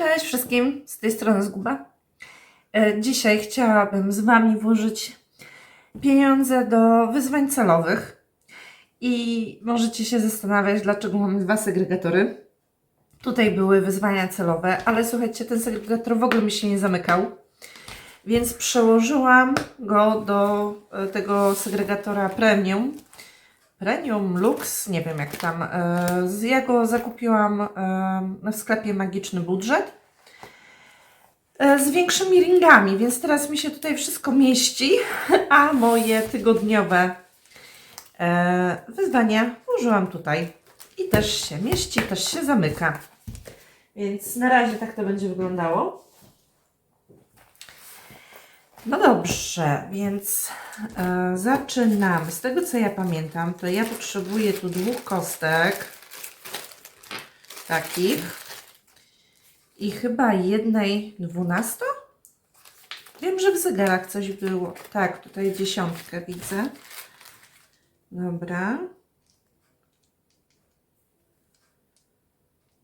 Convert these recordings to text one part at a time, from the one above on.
Cześć wszystkim, z tej strony Zguba. E, Dzisiaj chciałabym z Wami włożyć pieniądze do wyzwań celowych. I możecie się zastanawiać, dlaczego mamy dwa segregatory. Tutaj były wyzwania celowe, ale słuchajcie, ten segregator w ogóle mi się nie zamykał. Więc przełożyłam go do e, tego segregatora premium. Premium Lux, nie wiem jak tam. e, Ja go zakupiłam e, w sklepie Magiczny Budżet e, z większymi ringami, więc teraz mi się tutaj wszystko mieści, a moje tygodniowe e, wyzwania włożyłam tutaj i też się mieści, też się zamyka. Więc na razie tak to będzie wyglądało. No dobrze, więc e, zaczynamy. Z tego co ja pamiętam, to ja potrzebuję tu dwóch kostek takich i chyba jednej dwunasto. Wiem, że w zegarach coś było. Tak, tutaj dziesiątkę widzę. Dobra.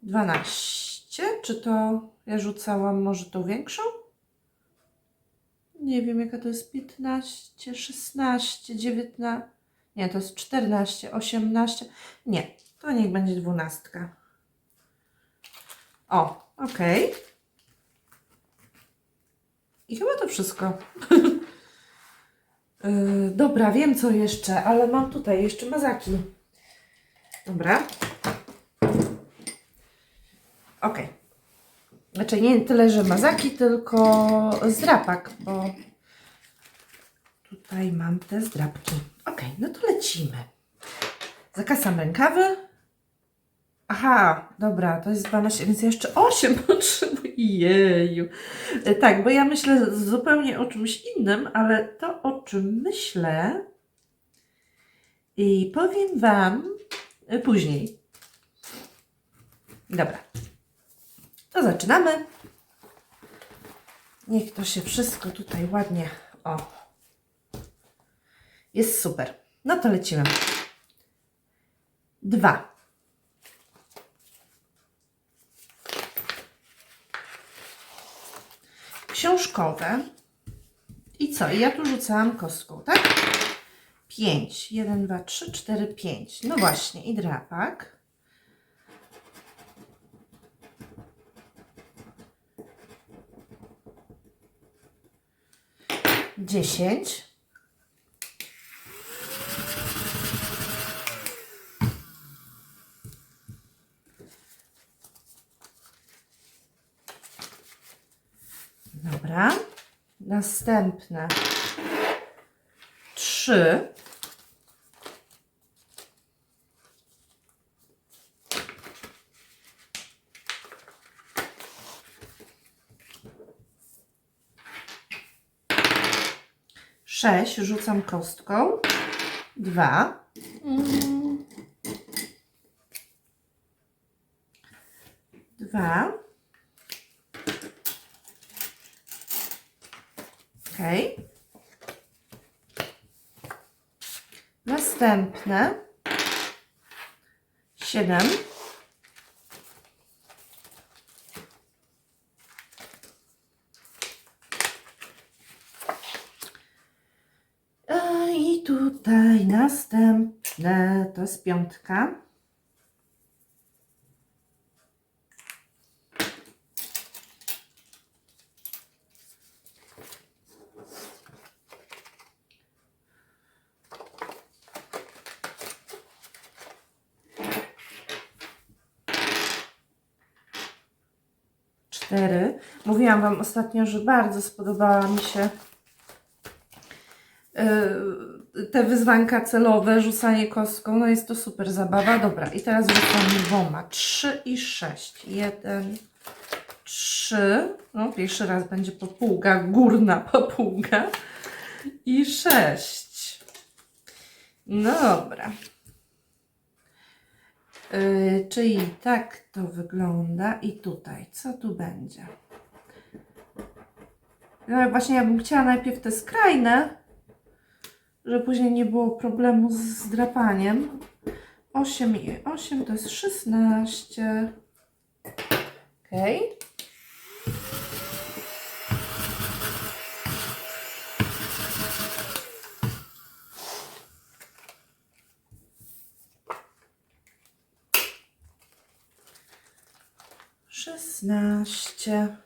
12. Czy to ja rzucałam może tą większą? Nie wiem, jaka to jest 15, 16, 19. Nie, to jest 14, 18. Nie, to niech będzie dwunastka. O, okej. I chyba to wszystko. Yy, dobra, wiem co jeszcze, ale mam tutaj jeszcze mazaki. Dobra. Okej. Znaczy nie tyle, że mazaki, tylko zdrapak, bo tutaj mam te zdrapki. Ok, no to lecimy. Zakasam rękawy. Aha, dobra, to jest 12, więc ja jeszcze 8 potrzebuję. Jeju. E, Tak, bo ja myślę zupełnie o czymś innym, ale to o czym myślę i powiem Wam e, później. Dobra. To zaczynamy. Niech to się wszystko tutaj ładnie. O. Jest super. No to lecimy. Dwa. Książkowe. I co? I ja tu rzucałam kostką, tak? Pięć. Jeden, dwa, trzy, cztery, pięć. No właśnie. I drapak. Dziesięć, Dobra. Następne trzy. Sześć rzucam kostką. Dwa. Mm. Dwa. Okej. Następne. Siedem. A I tutaj następne to jest piątka. Cztery. Mówiłam Wam ostatnio, że bardzo spodobała mi się yy, te wyzwanka celowe, rzucanie kostką, no jest to super zabawa. Dobra, i teraz rzucam dwoma. Trzy i sześć. Jeden, trzy. No, pierwszy raz będzie papuga, górna papuga. I sześć. No dobra. Yy, czyli tak to wygląda. I tutaj, co tu będzie? No właśnie, ja bym chciała najpierw te skrajne, że później nie było problemu z drapaniem. 8 i 8 to jest 16. Ok. Szesnaście.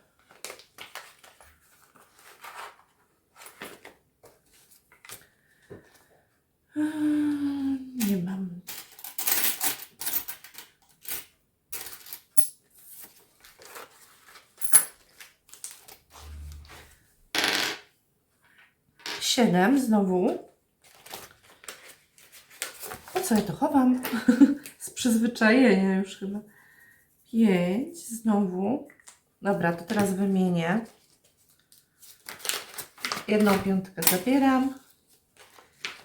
7 znowu. Po co ja to chowam? Z przyzwyczajenia już chyba. 5 znowu. Dobra, to teraz wymienię. Jedną piątkę zabieram.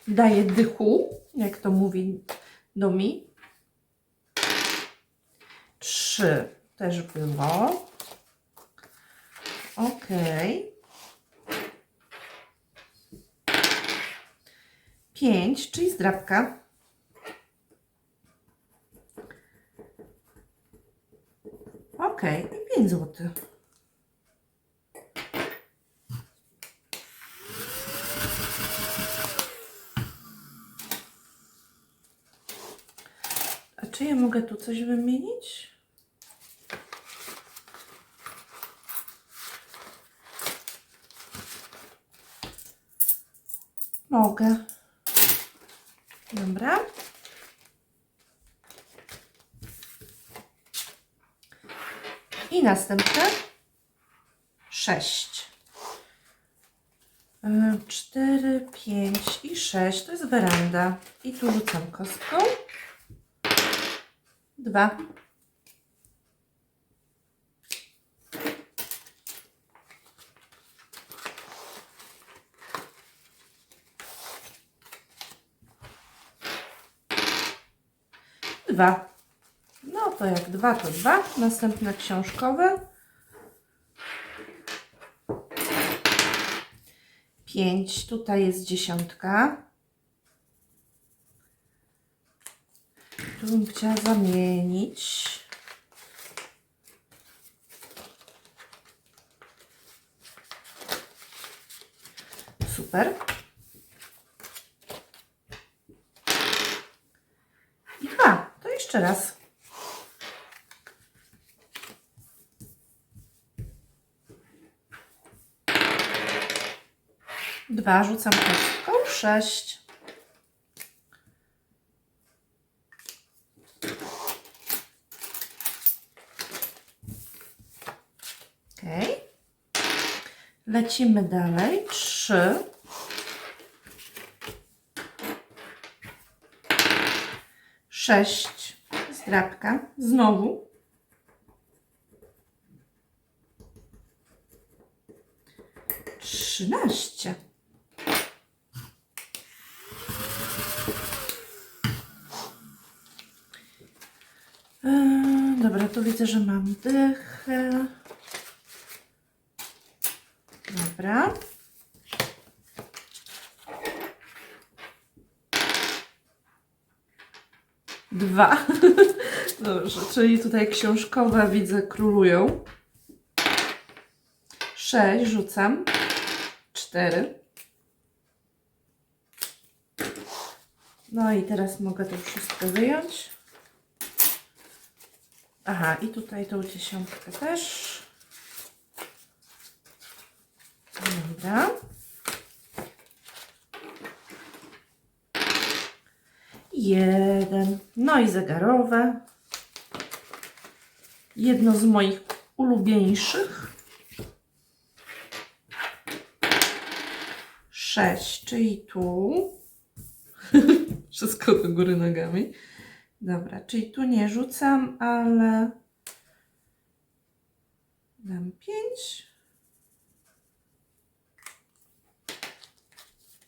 Daję dychu, jak to mówi Domi. 3 też było. ok Pięć, czyli zdrabka. Ok, i 5 zł. A czy ja mogę tu coś wymienić? Mogę. Dobra. I następne sześć. E, Cztery, pięć i sześć. To jest weranda. I tu rzucam kostką. Dwa. Dwa. To jak dwa, to dwa. Następne książkowe. Pięć. Tutaj jest dziesiątka. Tu bym chciała zamienić. Super. I dwa. To jeszcze raz. Dwa rzucam kostką. Sześć. Ok. Lecimy dalej. Trzy. Sześć. Zdrabka. Znowu. Trzynaście. Eee, Dobra, tu widzę, że mam dychę. Dobra. Dwa. Dobrze, czyli tutaj książkowe widzę królują. Sześć rzucam. Cztery. No i teraz mogę tą szóstkę wyjąć. Aha, i tutaj tą dziesiątkę też. Dobra. Jeden. No i zegarowe. Jedno z moich ulubieńszych. Sześć, czyli tu. Wszystko do góry nogami. Dobra, czyli tu nie rzucam, ale dam pięć.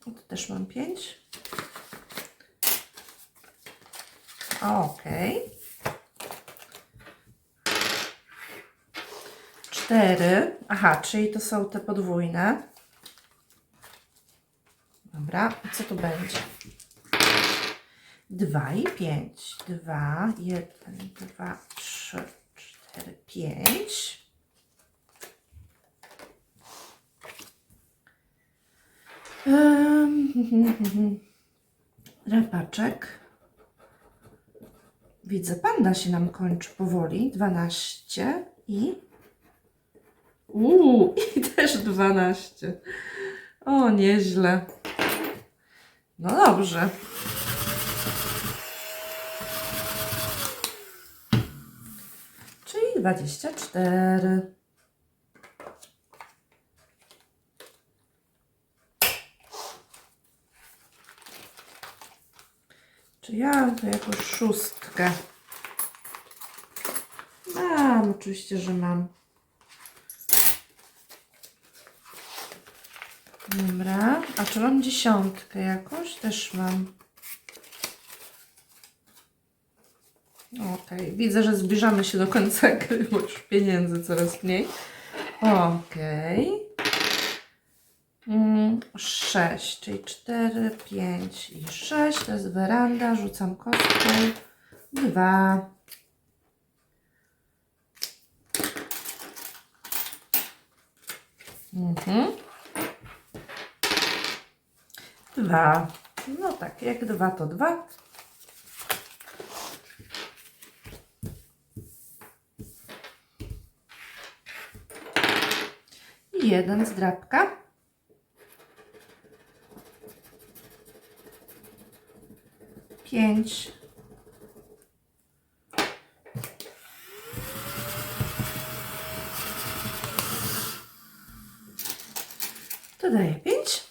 O, tu też mam pięć. Okej. Cztery. Aha, czyli to są te podwójne. Dobra, co tu będzie? Dwa i pięć. Dwa, jeden, dwa, trzy, cztery, pięć. Um, Rapaczek. Widzę, panda się nam kończy powoli. 12. I. Uuu, i też 12. O, nieźle. No dobrze. Czyli 24. Czy ja to jakąś szóstkę? Mam, oczywiście, że mam. Dobra, a czy mam dziesiątkę jakąś? Też mam. Okej, okay. widzę, że zbliżamy się do końca gry, bo już pieniędzy coraz mniej. Okej. Okay. Mm, czyli 4, 5 i 6. To jest weranda. Rzucam kostkę. 2. Mhm. No tak, jak dwa to dwa. jeden z drapka. Pięć. To daje pięć.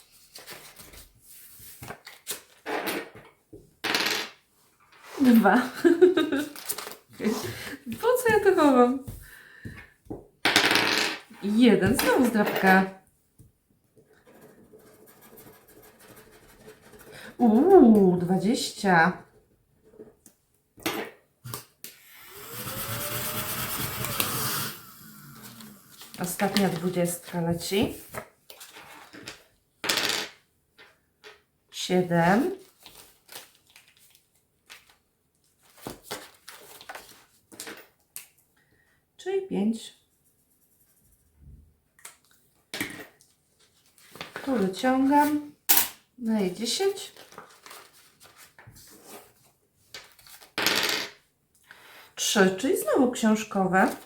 Dwa. Po co ja to chowam? Jeden, znowu zdrabka. Uuu, dwadzieścia. Ostatnia dwudziestka leci. Siedem. Czyli pięć. Wyciągam. Daję 10. Trzy, czyli znowu książkowe.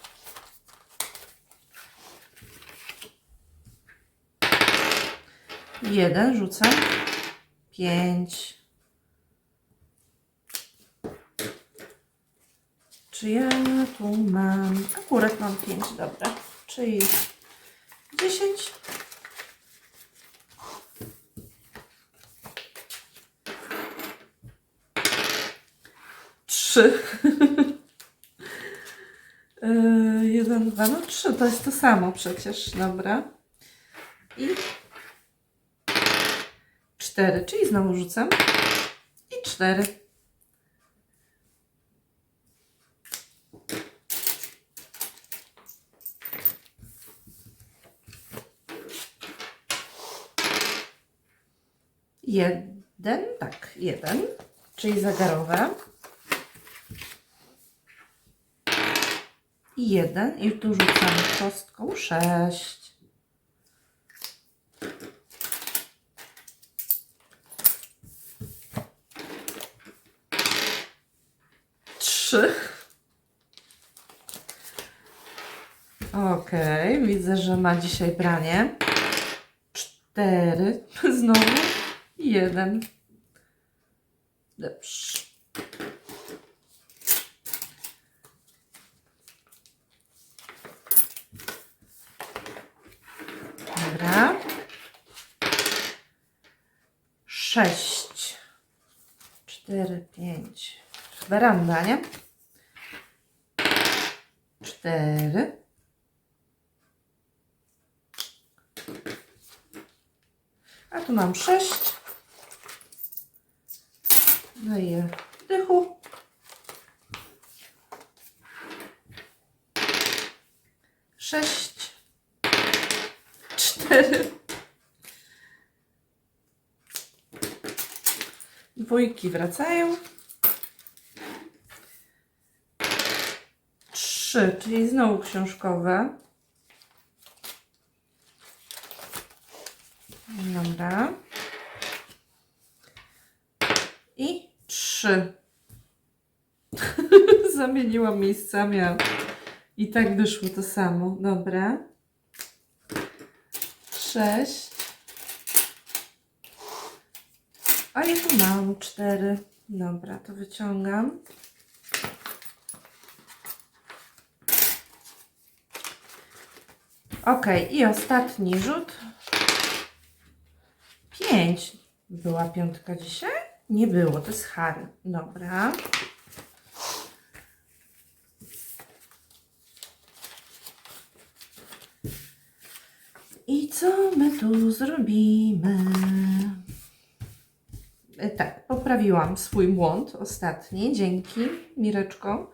Jeden rzucam. Pięć. Czy ja tu mam? Akurat mam pięć, dobra. Czyli dziesięć. Trzy. Yy, jeden, dwa, no trzy. To jest to samo przecież. Dobra. I cztery, czyli znowu rzucam. I cztery. Jeden, tak, jeden, czyli zagarowe. I jeden, i tu rzucam kostką sześć. Trzy. Okej, widzę, że ma dzisiaj branie. Cztery. Znowu. Jeden. Dobrze. Dobra. Sześć. Cztery, pięć. Weranda, nie? Cztery. A tu mam sześć. Daję dychu. Sześć. Cztery. Dwójki wracają. Trzy, czyli znowu książkowe. Dobra. I trzy. Zamieniłam miejscami, a I tak wyszło to samo. Dobra. Sześć. A ja tu mam cztery. Dobra, to wyciągam. Ok, i ostatni rzut. Pięć. Była piątka dzisiaj? Nie było, to jest Harry. Dobra. I co my tu zrobimy? E, Tak, poprawiłam swój błąd ostatni. Dzięki, Mireczko.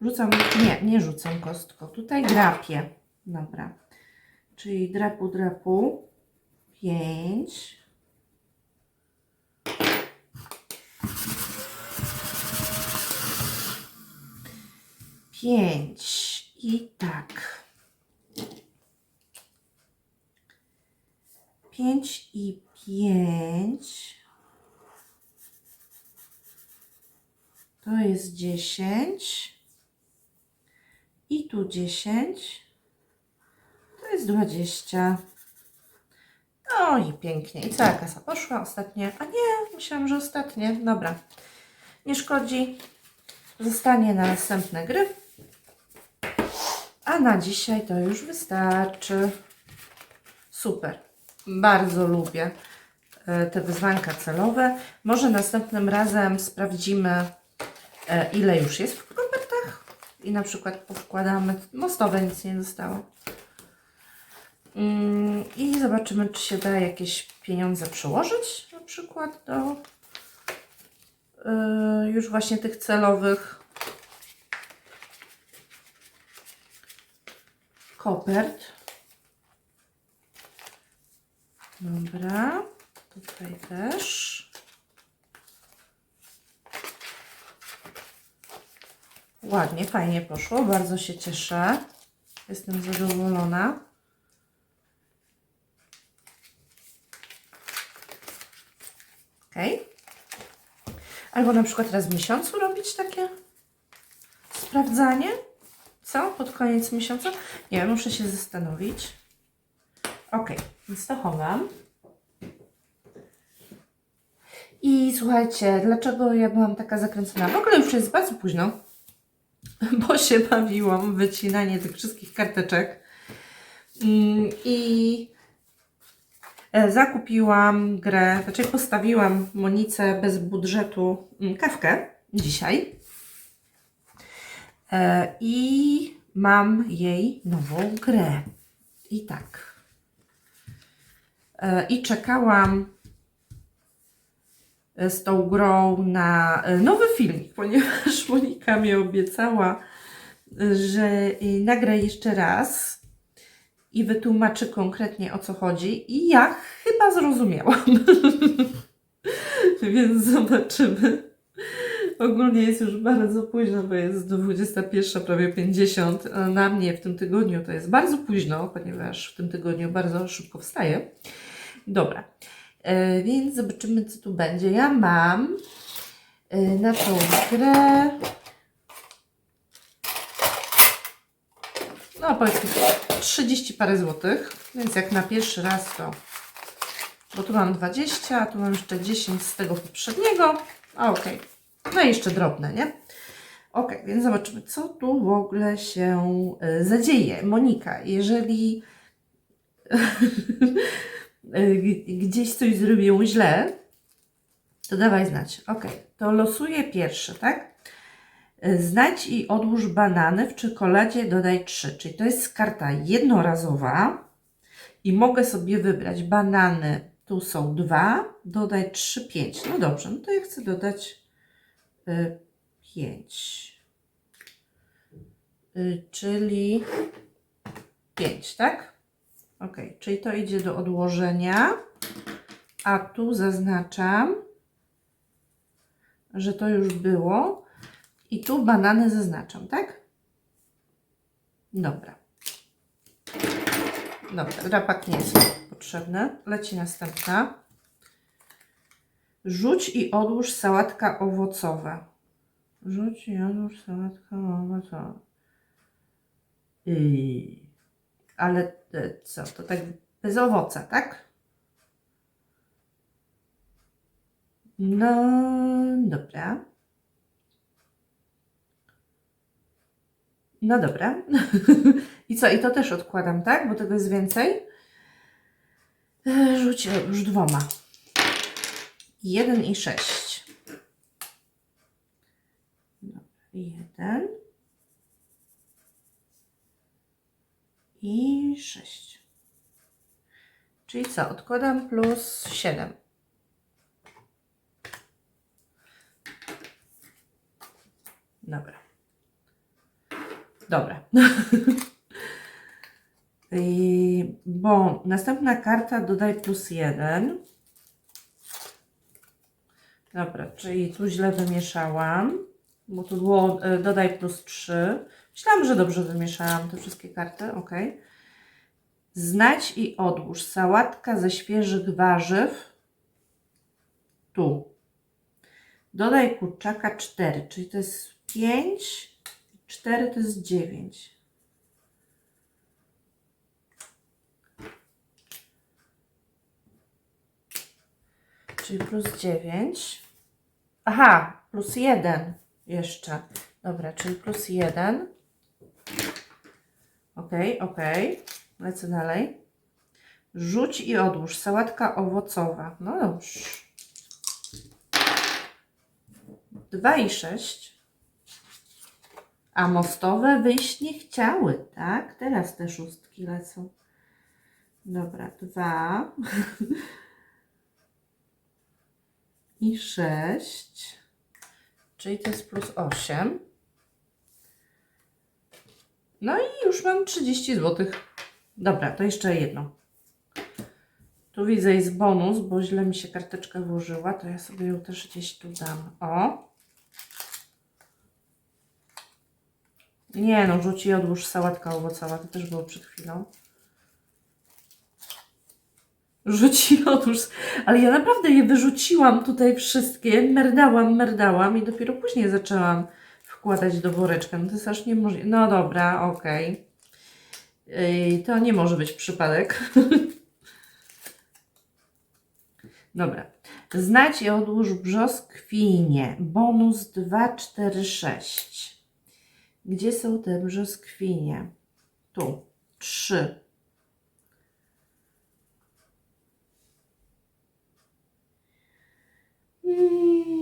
Rzucam, nie, nie rzucam kostką. Tutaj drapię. Dobra. Czyli drapu, drapu. Pięć. Pięć. I tak. Pięć i pięć. To jest dziesięć. I tu dziesięć. To jest dwadzieścia. No i pięknie. I cała kasa poszła. Ostatnie. A nie, myślałam, że ostatnie. Dobra. Nie szkodzi. Zostanie na następne gry. A na dzisiaj to już wystarczy. Super. Bardzo lubię e, te wyzwanka celowe. Może następnym razem sprawdzimy, e, ile już jest w kopertach i na przykład powkładamy. Mostowe nic nie zostało. Mm, I zobaczymy, czy się da jakieś pieniądze przełożyć na przykład do e, już właśnie tych celowych kopert. Dobra, tutaj też. Ładnie, fajnie poszło, bardzo się cieszę. Jestem zadowolona. Ok. Albo na przykład raz w miesiącu robić takie sprawdzanie. Co? Pod koniec miesiąca? Nie muszę się zastanowić. Ok, więc to chowam. I słuchajcie, dlaczego ja byłam taka zakręcona? W ogóle już jest bardzo późno, bo się bawiłam wycinanie tych wszystkich karteczek. Mm, I e, zakupiłam grę, znaczy postawiłam Monice bez budżetu mm, kawkę dzisiaj. E, I mam jej nową grę. I tak. E, I czekałam e, z tą grą na e, nowy filmik, ponieważ Monika mi obiecała, że nagra jeszcze raz i wytłumaczy konkretnie o co chodzi. I ja chyba zrozumiałam. Więc zobaczymy. Ogólnie jest już bardzo późno, bo jest 21, prawie 50. A Na mnie w tym tygodniu to jest bardzo późno, ponieważ w tym tygodniu bardzo szybko wstaję. Dobra, e, więc zobaczymy, co tu będzie. Ja mam e, na tą grę. No, powiedzmy 30 parę złotych, więc jak na pierwszy raz to. Bo tu mam 20, a tu mam jeszcze 10 z tego poprzedniego. A okej. No i jeszcze drobne, nie? Ok, więc zobaczymy, co tu w ogóle się y, zadzieje. Monika, jeżeli gdzieś coś zrobią źle, to dawaj znać. Ok, to losuję pierwszy, tak? Y, Znajdź i odłóż banany w czekoladzie, dodaj trzy. Czyli to jest karta jednorazowa i mogę sobie wybrać banany. Tu są dwa, dodaj trzy, pięć. No dobrze, no to ja chcę dodać y, pięć. Y, czyli pięć, tak? Ok, czyli to idzie do odłożenia, a tu zaznaczam, że to już było i tu banany zaznaczam, tak? Dobra. Dobra, drapak nie jest potrzebny. Leci następna. Rzuć i odłóż sałatka owocowa. Rzuć i odłóż sałatka owocowa. Yy, ale e, co, to tak bez owoca, tak? No, dobra. No dobra. I co, i to też odkładam, tak? Bo tego jest więcej. E, Rzuć już dwoma. Jeden i sześć. Jeden. I sześć. Czyli co? Odkładam plus siedem. Dobra. Dobra. Bo następna karta dodaj plus jeden. Dobra, czyli tu źle wymieszałam, bo tu było e, dodaj plus 3. Myślałam, że dobrze wymieszałam te wszystkie karty, ok. Znać i odłóż. Sałatka ze świeżych warzyw. Tu. Dodaj kurczaka 4, czyli to jest 5, 4 to jest 9. Czyli plus 9. Aha, plus 1 jeszcze. Dobra, czyli plus 1. Ok, ok. Lecę dalej. Rzuć i odłóż. Sałatka owocowa. No dobrze. 2 i 6. A mostowe wyjść nie chciały, tak? Teraz te szóstki lecą. Dobra, 2. i 6, czyli to jest plus 8. No i już mam 30 zł. Dobra, to jeszcze jedno. Tu widzę jest bonus, bo źle mi się karteczka włożyła, to ja sobie ją też gdzieś tu dam. O! Nie no, rzuci i odłóż sałatka owocowa, to też było przed chwilą. Rzuci otóż, ale ja naprawdę je wyrzuciłam tutaj wszystkie, merdałam, merdałam i dopiero później zaczęłam wkładać do woreczka. No to jest aż niemożliwe. No dobra, okej. Yy, to nie może być przypadek. dobra. Znać i odłóż brzoskwinie. Bonus 2, 4, 6. Gdzie są te brzoskwinie? Tu. 3. Mm,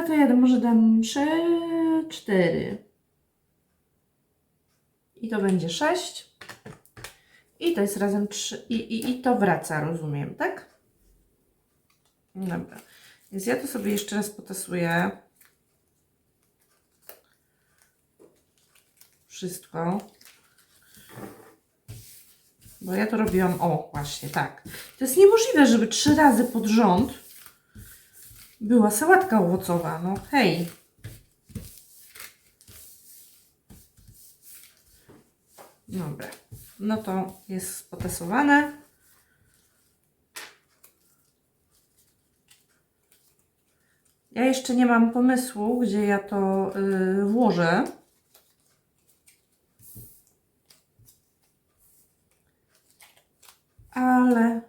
No to ja może dam 3, 4. I to będzie 6. I to jest razem 3. I, i, I to wraca, rozumiem, tak? Dobra. Więc ja to sobie jeszcze raz potasuję. Wszystko. Bo ja to robiłam, o właśnie, tak. To jest niemożliwe, żeby trzy razy pod rząd była sałatka owocowa, no hej. Dobra, no to jest potasowane. Ja jeszcze nie mam pomysłu, gdzie ja to yy, włożę. Ale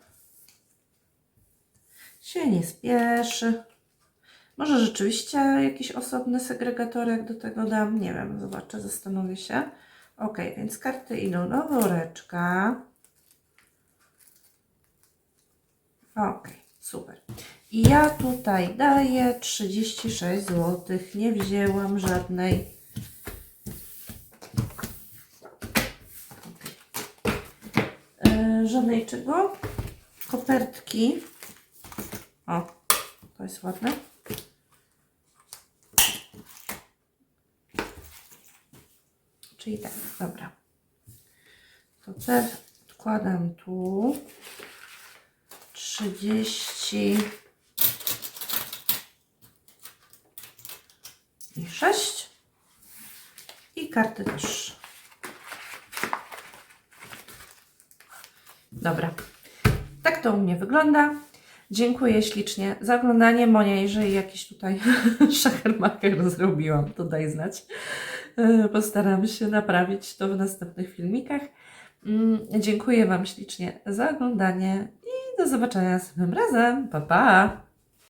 się nie spieszy. Może rzeczywiście jakiś osobny segregatorek do tego dam. Nie wiem, zobaczę, zastanowię się. Ok, więc karty idą do woreczka. Ok, super. I ja tutaj daję 36 zł. Nie wzięłam żadnej. E, żadnej czego? Kopertki. O, to jest ładne. Czyli tak, dobra. To te odkładam tu. 30 i 6 i karty też. Dobra. Tak to u mnie wygląda. Dziękuję ślicznie za oglądanie Monia. Jeżeli jakiś tutaj szachermacher zrobiłam, to daj znać. E, Postaram się naprawić to w następnych filmikach. Mm, Dziękuję Wam ślicznie za oglądanie i do zobaczenia następnym razem. Pa, pa!